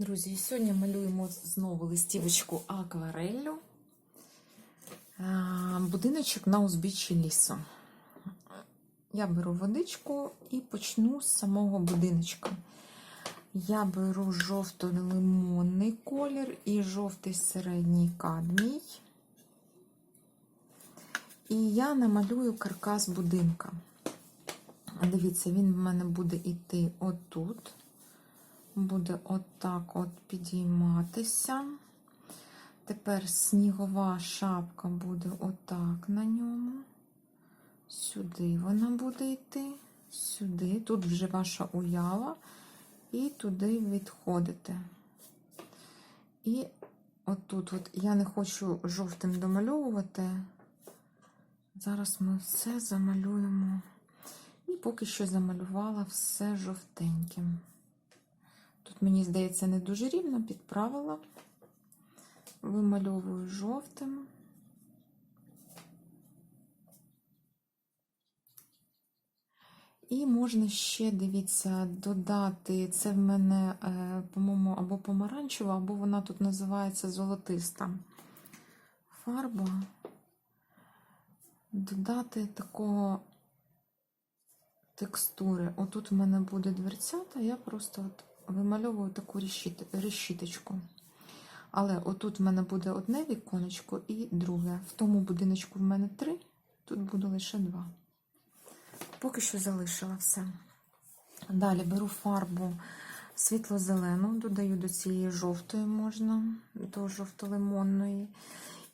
Друзі, сьогодні малюємо знову листівочку аквареллю. Будиночок на узбіччі лісу. Я беру водичку і почну з самого будиночка. Я беру жовто-лимонний колір і жовтий середній кадмій. І я намалюю каркас будинка. Дивіться, він в мене буде йти отут буде отак от підійматися. Тепер снігова шапка буде отак на ньому. Сюди вона буде йти, сюди. Тут вже ваша уява, і туди відходите. І отут, от я не хочу жовтим домальовувати. Зараз ми все замалюємо. І поки що замалювала все жовтеньким. Тут, мені здається, не дуже рівно підправила, вимальовую жовтим. І можна ще, дивіться, додати, це в мене, е, по-моєму, або помаранчева, або вона тут називається золотиста фарба. Додати такого текстури. Отут в мене буде дверцята, я просто от вимальовую таку решіточку. Але отут в мене буде одне віконечко і друге. В тому будиночку в мене три, тут буде лише два. Поки що залишила все. Далі беру фарбу світло-зелену, додаю до цієї жовтої можна, до жовто-лимонної.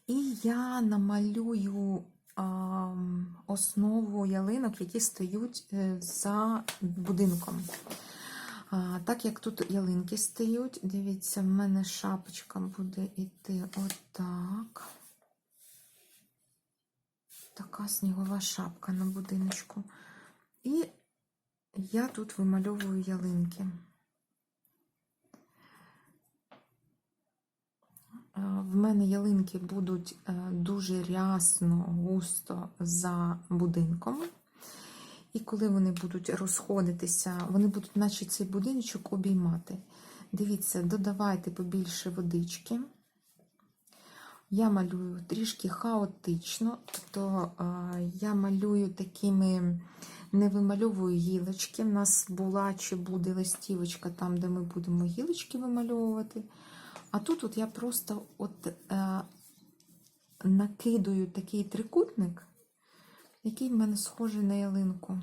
І я намалюю а, основу ялинок, які стоять е, за будинком. А, Так як тут ялинки стають, дивіться, в мене шапочка буде йти отак. Така снігова шапка на будиночку. І я тут вимальовую ялинки. В мене ялинки будуть е, дуже рясно, густо за будинком. І коли вони будуть розходитися, вони будуть, наче цей будиночок, обіймати. Дивіться, додавайте побільше водички. Я малюю трішки хаотично, тобто я малюю такими, не вимальовую гілочки. У нас була чи буде листівочка там, де ми будемо гілочки вимальовувати. А тут от я просто от, е, накидую такий трикутник який в мене схожий на ялинку.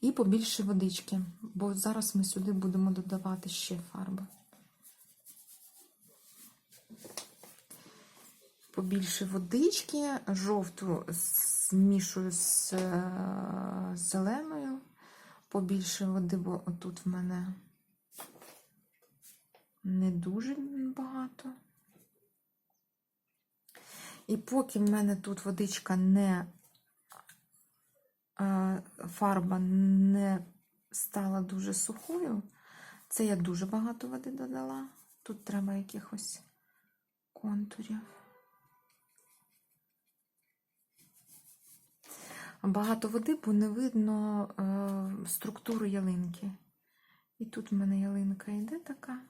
І побільше водички, бо зараз ми сюди будемо додавати ще фарби. Побільше водички, жовту змішую з е, зеленою, побільше води, бо тут в мене не дуже багато. І поки в мене тут водичка не фарба не стала дуже сухою. Це я дуже багато води додала. Тут треба якихось контурів. Багато води, бо не видно е, структуру ялинки. І тут в мене ялинка йде така.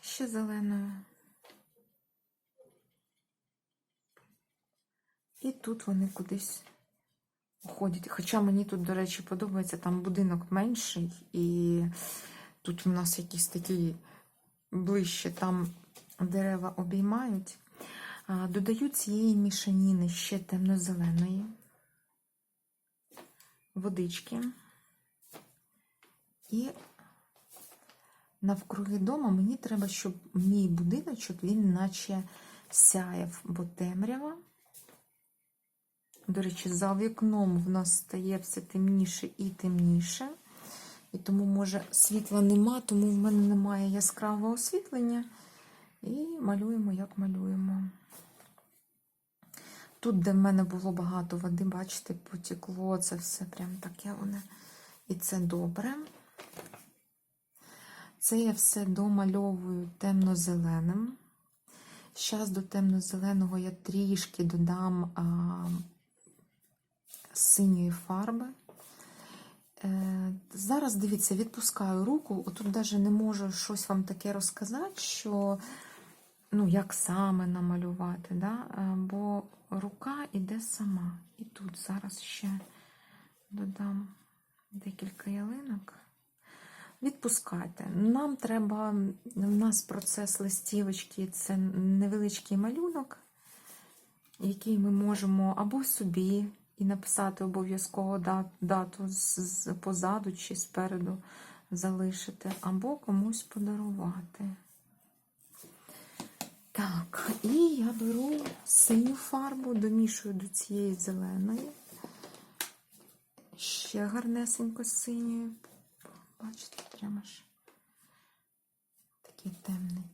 Ще зеленою. І тут вони кудись уходять. Хоча мені тут, до речі, подобається там будинок менший, і тут у нас якісь такі ближче там дерева обіймають. Додаю цієї мішаніни ще темно-зеленої, водички. І навкруги дома мені треба, щоб мій будиночок, він наче сяяв, бо темрява. До речі, за вікном в нас стає все темніше і темніше. І тому, може, світла нема, тому в мене немає яскравого освітлення. І малюємо, як малюємо. Тут, де в мене було багато води, бачите, потекло, це все прям таке воно. І це добре. Це я все домальовую темно-зеленим. Зараз до темно-зеленого я трішки додам а, синьої фарби. Е, Зараз дивіться, відпускаю руку. Отут навіть не можу щось вам таке розказати, що ну, як саме намалювати, да? Е, бо рука іде сама. І тут зараз ще додам декілька ялинок. Відпускайте. Нам треба, у нас процес листівочки це невеличкий малюнок, який ми можемо або собі і написати обов'язково дату позаду чи спереду залишити, або комусь подарувати. Так, і я беру синю фарбу, домішую до цієї зеленої. Ще гарнесенько синьою. Бачите, прямо ж такий темний.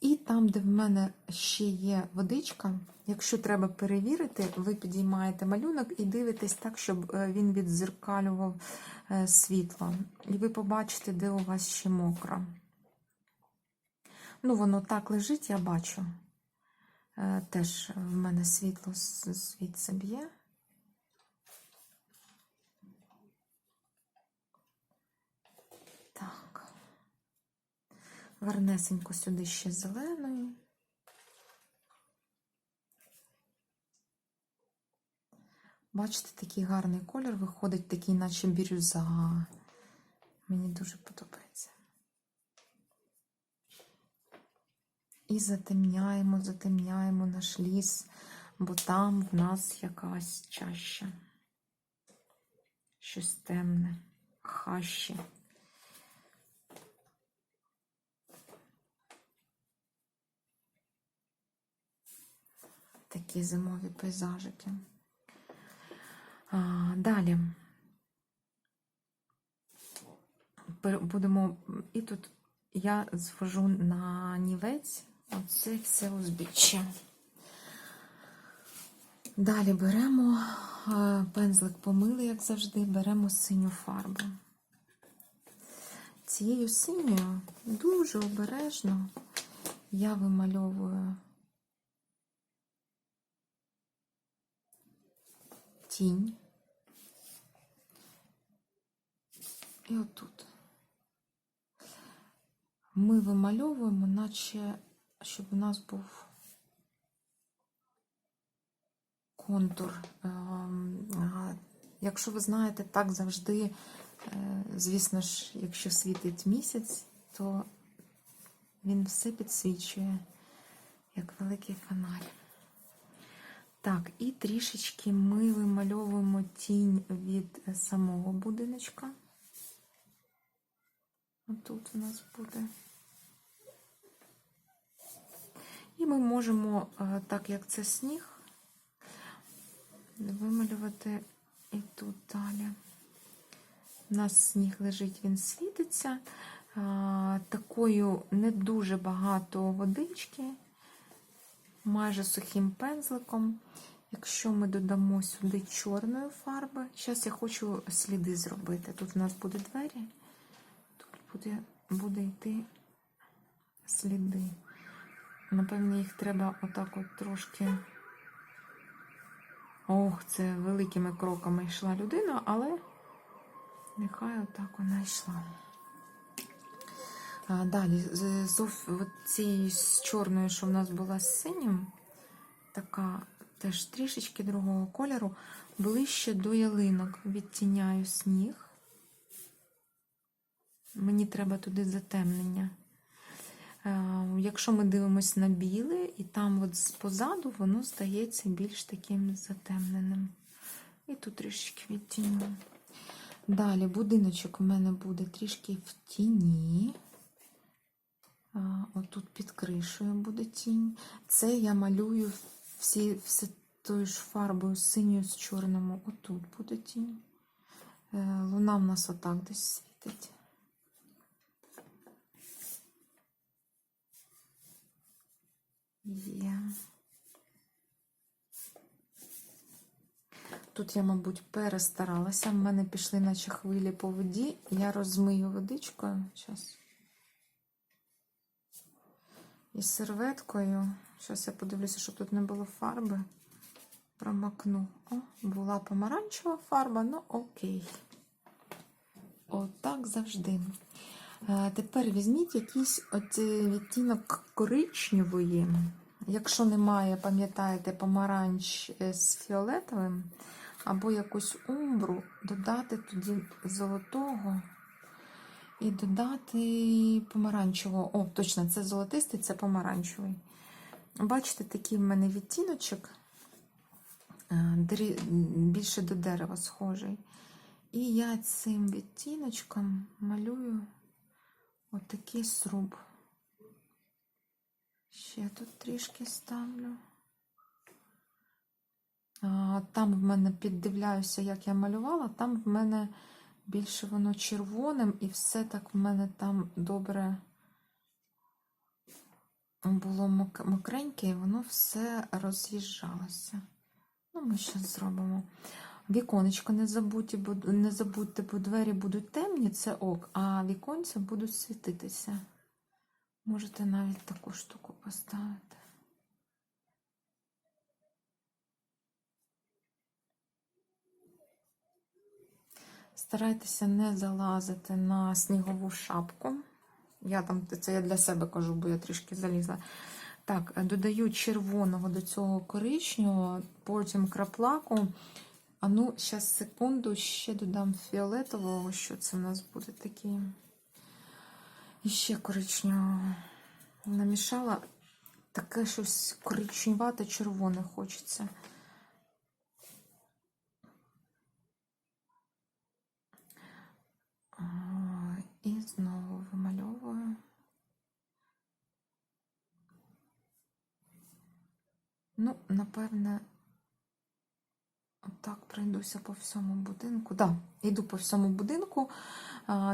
І там, де в мене ще є водичка, якщо треба перевірити, ви підіймаєте малюнок і дивитесь так, щоб е, він відзеркалював е, світло. І ви побачите, де у вас ще мокро. Ну, воно так лежить, я бачу. Е, Теж в мене світло звідси б'є. Так. Гарнесенько сюди ще зеленою. Бачите, такий гарний колір виходить, такий, наче бірюза. Мені дуже подобається. І затемняємо, затемняємо наш ліс, бо там в нас якась чаща. Щось темне, хащі. Такі зимові пейзажики. А, далі. Будемо. І тут я звожу на нівець оце все узбіччя. Далі беремо пензлик помили, як завжди, беремо синю фарбу. Цією синьою дуже обережно я вимальовую тінь. І отут. Ми вимальовуємо, наче щоб у нас був контур. Ем, Якщо ви знаєте, так завжди, е, звісно ж, якщо світить місяць, то він все підсвічує, як великий фонарь. Так, і трішечки ми вимальовуємо тінь від е, самого будиночка. Отут у нас буде. І ми можемо, е, так як це сніг, вималювати і тут далі. У нас сніг лежить, він світиться. Такою не дуже багато водички, майже сухим пензликом. Якщо ми додамо сюди чорної фарби, зараз я хочу сліди зробити. Тут у нас буде двері, тут буде, буде йти сліди. Напевно, їх треба отак от трошки. Ох, це великими кроками йшла людина, але нехай отак вона йшла. А, далі, цієї з чорної, що в нас була з синім, така теж трішечки другого кольору, ближче до ялинок відтіняю сніг. Мені треба туди затемнення. Е, Якщо ми дивимося на біле, і там от позаду воно стається більш таким затемненим. І тут трішечки відтіню. Далі будиночок у мене буде трішки в тіні. Отут під кришею буде тінь. Це я малюю всі, все тою ж фарбою синьою з чорному. Отут буде тінь. Е, Луна в нас отак десь світить. Є. Тут я, мабуть, перестаралася. В мене пішли наче хвилі по воді. Я розмию водичкою. Зараз. І серветкою. Зараз я подивлюся, щоб тут не було фарби. Промакну. О, була помаранчева фарба, ну окей. отак завжди. Е, Тепер візьміть якийсь от відтінок коричневої. Якщо немає, пам'ятаєте, помаранч е, з фіолетовим, або якусь умбру, додати тоді золотого і додати помаранчевого. О, точно, це золотистий, це помаранчевий. Бачите, такий в мене відтіночок, е, більше до дерева схожий. І я цим відтіночком малюю отакий сруб. Ще тут трішки ставлю. Там в мене піддивляюся, як я малювала, там в мене більше воно червоним, і все так в мене там добре було мокреньке, і воно все роз'їжджалося. Ну, ми зараз зробимо. Віконечко не забудьте, бо, не забудьте, бо двері будуть темні, це ок, а віконця будуть світитися. Можете навіть таку штуку поставити. Старайтеся не залазити на снігову шапку. Я там це я для себе кажу, бо я трішки залізла. Так, додаю червоного до цього коричневого, потім краплаку. А ну, зараз секунду, ще додам фіолетового, що це в нас буде такий. І ще коричневого. Намішала таке щось коричневате червоне хочеться. А, І знову вимальовую. Ну, напевне, отак пройдуся по всьому будинку. Так, да, йду по всьому будинку.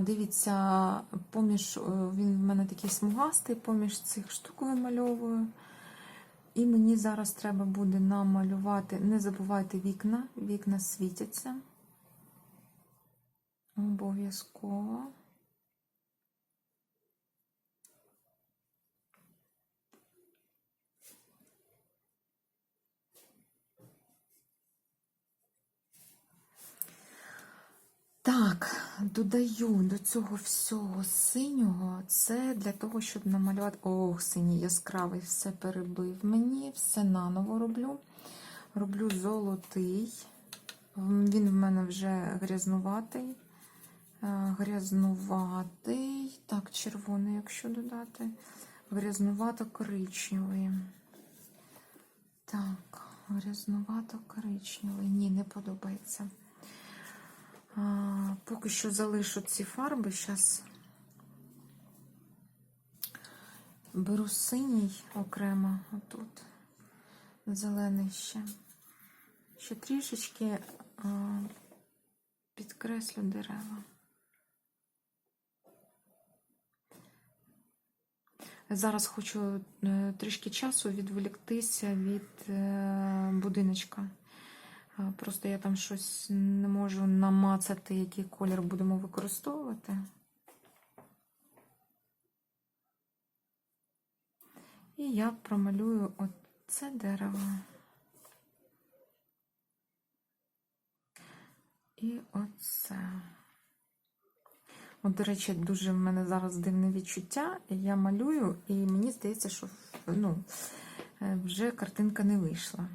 Дивіться, поміж, е, він в мене такий смугастий, поміж цих штук вимальовую. І мені зараз треба буде намалювати, не забувайте вікна, вікна світяться. Обов'язково. Так, додаю до цього всього синього. Це для того, щоб намалювати. Ох, синій яскравий все перебив мені, все наново роблю. Роблю золотий. Він в мене вже грязнуватий. Е, Грязнуватий. Так, червоний, якщо додати. Грязнувато-коричневий. Так, грязнувато-коричневий. Ні, не подобається. Поки що залишу ці фарби. Зараз беру синій окремо отут, зелений ще. Ще трішечки а, підкреслю дерева. Зараз хочу е, трішки часу відволіктися від е, будиночка. Просто я там щось не можу намацати, який колір будемо використовувати. І я промалюю оце дерево. І оце. От, до речі, дуже в мене зараз дивне відчуття. Я малюю, і мені здається, що ну, е, вже картинка не вийшла.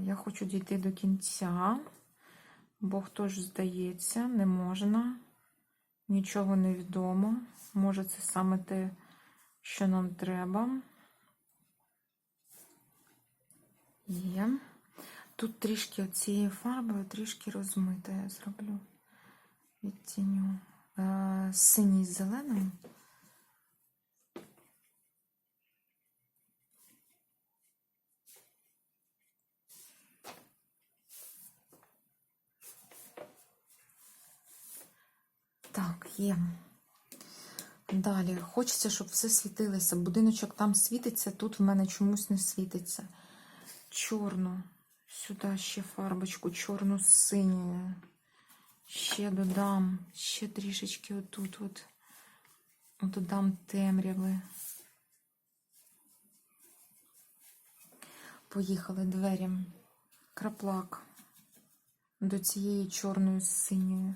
Я хочу дійти до кінця, бо хто ж здається, не можна, нічого не відомо. Може, це саме те, що нам треба. Є. Тут трішки цією фарбою, трішки розмито я зроблю. Відтіню е, синій з зеленим. Так, є. Далі. Хочеться, щоб все світилося. Будиночок там світиться, тут в мене чомусь не світиться. Чорну. Сюди ще фарбочку, чорну з синьою. Ще додам, ще трішечки отут от. Додам темряви. Поїхали двері. Краплак до цієї чорної з синьою.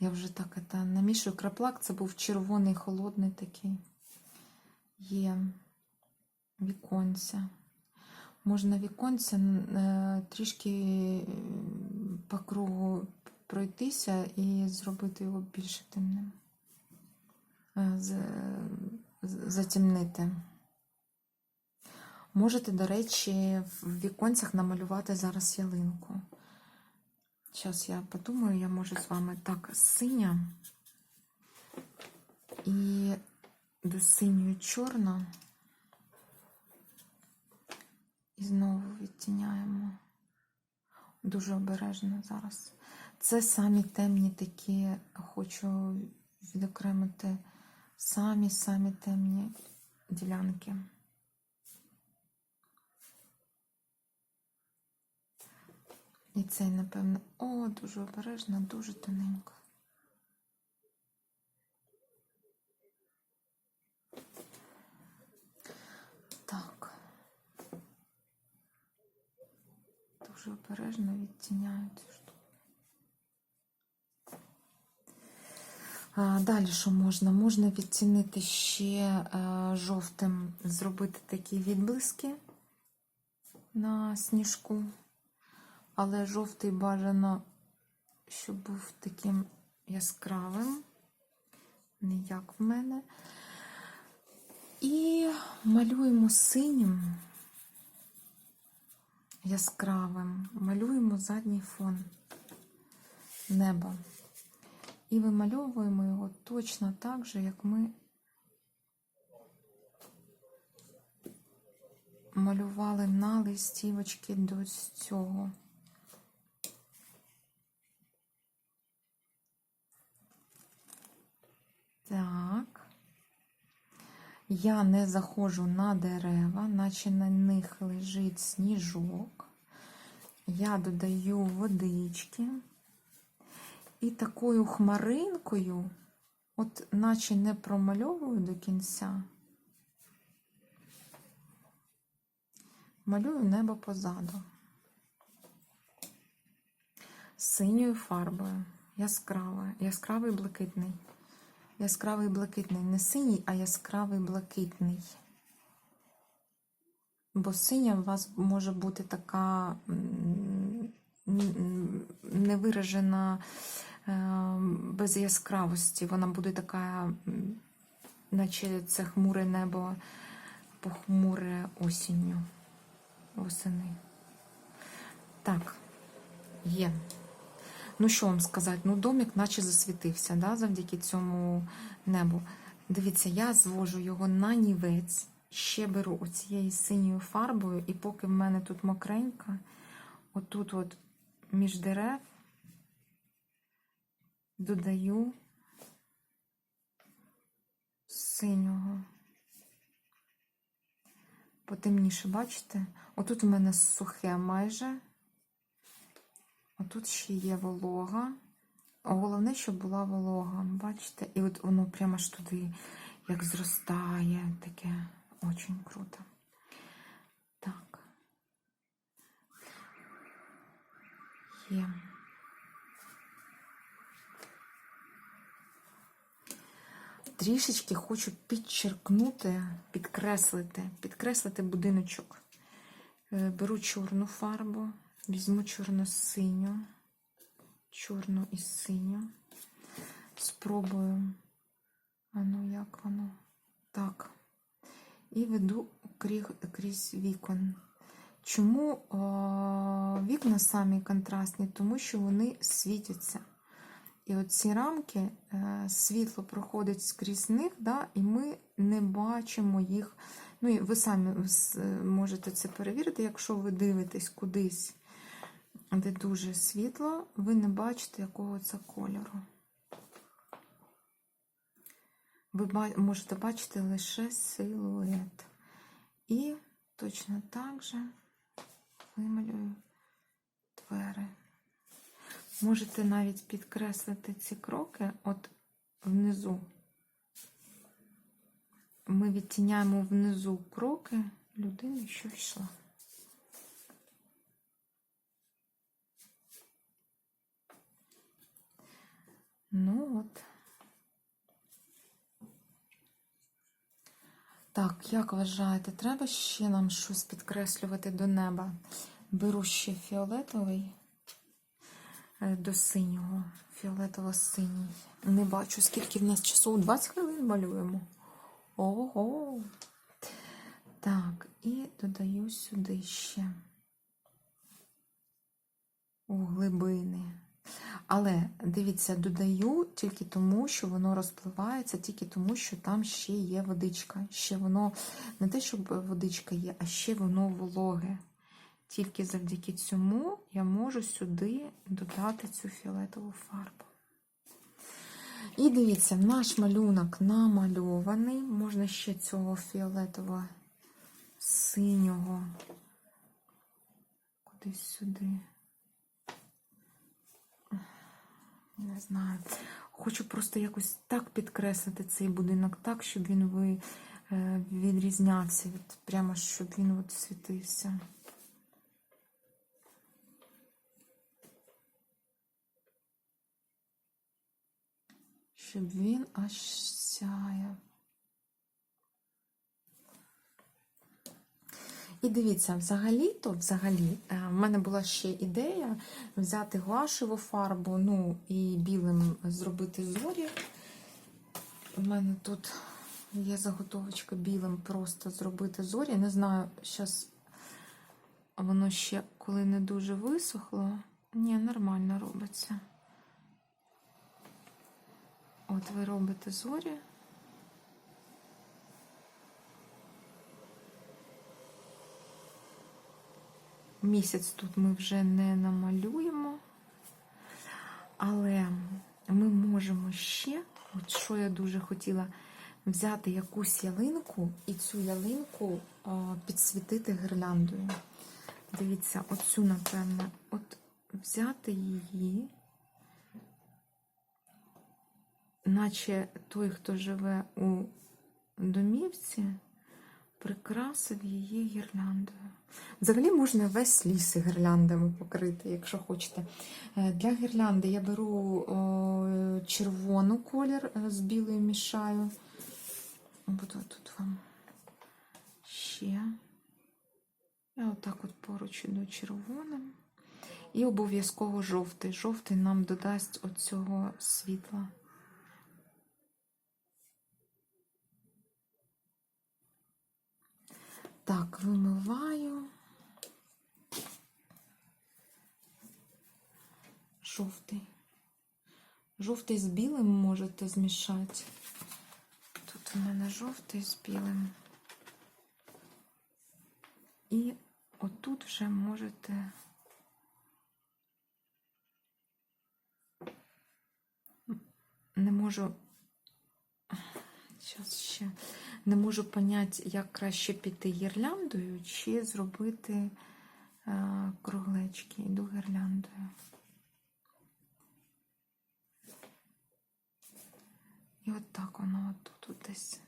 Я вже так это намішую краплак, це був червоний, холодний такий. Є віконця. Можна віконця е, трішки е, по кругу пройтися і зробити його більш темним. Е, з- Затемнити. Можете, до речі, в віконцях намалювати зараз ялинку. Зараз я подумаю, я можу з вами так синя і до синьої чорна. І знову відтіняємо. Дуже обережно зараз. Це самі темні такі, хочу відокремити самі-самі темні ділянки. І цей, напевно, о, дуже обережно, дуже тоненько. Так. Дуже обережно відтіняю цю штуку. Далі що можна? Можна відтінити ще е, жовтим, зробити такі відблиски на сніжку. Але жовтий бажано, щоб був таким яскравим, не як в мене. І малюємо синім, яскравим, малюємо задній фон неба. І вимальовуємо його точно так же, як ми малювали на листівочки до цього. Так. Я не заходжу на дерева, наче на них лежить сніжок. Я додаю водички. І такою хмаринкою, от наче не промальовую до кінця, малюю небо позаду. Синьою фарбою, яскравою, яскравий блакитний. Яскравий блакитний, не синій, а яскравий блакитний. Бо синя у вас може бути така невиражена е, без яскравості. Вона буде така, наче це хмуре небо похмуре осінню, восени. Так, є. Ну, що вам сказати? Ну, домик наче засвітився, да, завдяки цьому небу. Дивіться, я звожу його на нівець, ще беру оцією синьою фарбою, і поки в мене тут мокренька, отут от між дерев додаю синього. Потемніше, бачите? Отут у мене сухе майже. Отут ще є волога. Головне, щоб була волога. Бачите? І от воно прямо ж туди як зростає. Таке очень круто. Так. Є. Трішечки хочу підчеркнути, підкреслити, підкреслити будиночок. Е, Беру чорну фарбу. Візьму чорно-синю, чорну і синю. Спробую. А ну, як воно? Так. І веду крізь, вікон. Чому о, вікна самі контрастні? Тому що вони світяться. І от ці рамки, е, світло проходить скрізь них, да, і ми не бачимо їх. Ну, і ви самі можете це перевірити, якщо ви дивитесь кудись де дуже світло, ви не бачите, якого це кольору. Ви можете бачити лише силует. І точно так же вималюю двері. Можете навіть підкреслити ці кроки от внизу. Ми відтіняємо внизу кроки людини, що йшла. Ну от. Так, як вважаєте, треба ще нам щось підкреслювати до неба? Беру ще фіолетовий е, до синього, фіолетово-синій. Не бачу, скільки в нас часу. 20 хвилин малюємо. Ого. Так, і додаю сюди ще у глибини. Але дивіться, додаю тільки тому, що воно розпливається, тільки тому, що там ще є водичка. Ще воно не те, щоб водичка є, а ще воно вологе. Тільки завдяки цьому я можу сюди додати цю фіолетову фарбу. І дивіться, наш малюнок намальований. Можна ще цього фіолетового синього кудись сюди. Не знаю. Хочу просто якось так підкреслити цей будинок, так, щоб він ви, е, відрізнявся, від, прямо щоб він от світився. Щоб він аж сяяв. І дивіться, взагалі-то, взагалі, е, в мене була ще ідея взяти гуашеву фарбу, ну і білим зробити зорі. У мене тут є заготовочка білим просто зробити зорі. Не знаю, зараз воно ще коли не дуже висохло. Ні, нормально робиться. От ви робите зорі. Місяць тут ми вже не намалюємо, але ми можемо ще, от що я дуже хотіла, взяти якусь ялинку і цю ялинку підсвітити гірляндою. Дивіться, оцю, напевно, от взяти її, наче той, хто живе у домівці, прикрасив її гірляндою. Взагалі можна весь ліс гірляндами покрити, якщо хочете. Е, Для гірлянди я беру червону колір е, з білою мішаю. Буду тут вам ще. Я отак от поруч іду червоним. І обов'язково жовтий. Жовтий нам додасть оцього світла. Так, вимиваю. Жовтий. Жовтий з білим можете змішати. Тут у мене жовтий з білим. І отут вже можете не можу Зараз ще не можу поняти, як краще піти гірляндою чи зробити е, круглечки. Йду гірляндою. І от так воно тут десь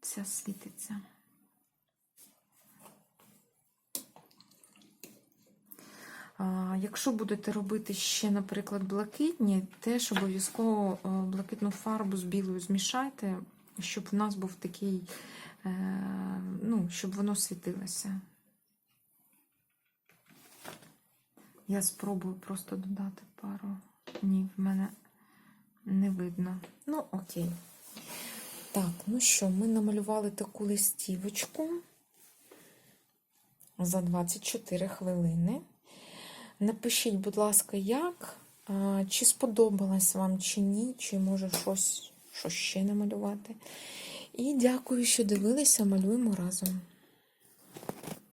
вся світиться. А, Якщо будете робити ще, наприклад, блакитні, теж обов'язково е, блакитну фарбу з білою змішайте, щоб в нас був такий, е, ну, щоб воно світилося. Я спробую просто додати пару. Ні, в мене не видно. Ну, окей. Так, ну що, ми намалювали таку листівочку за 24 хвилини. Напишіть, будь ласка, як, чи сподобалось вам, чи ні, чи може щось, щось ще намалювати. І дякую, що дивилися, малюємо разом.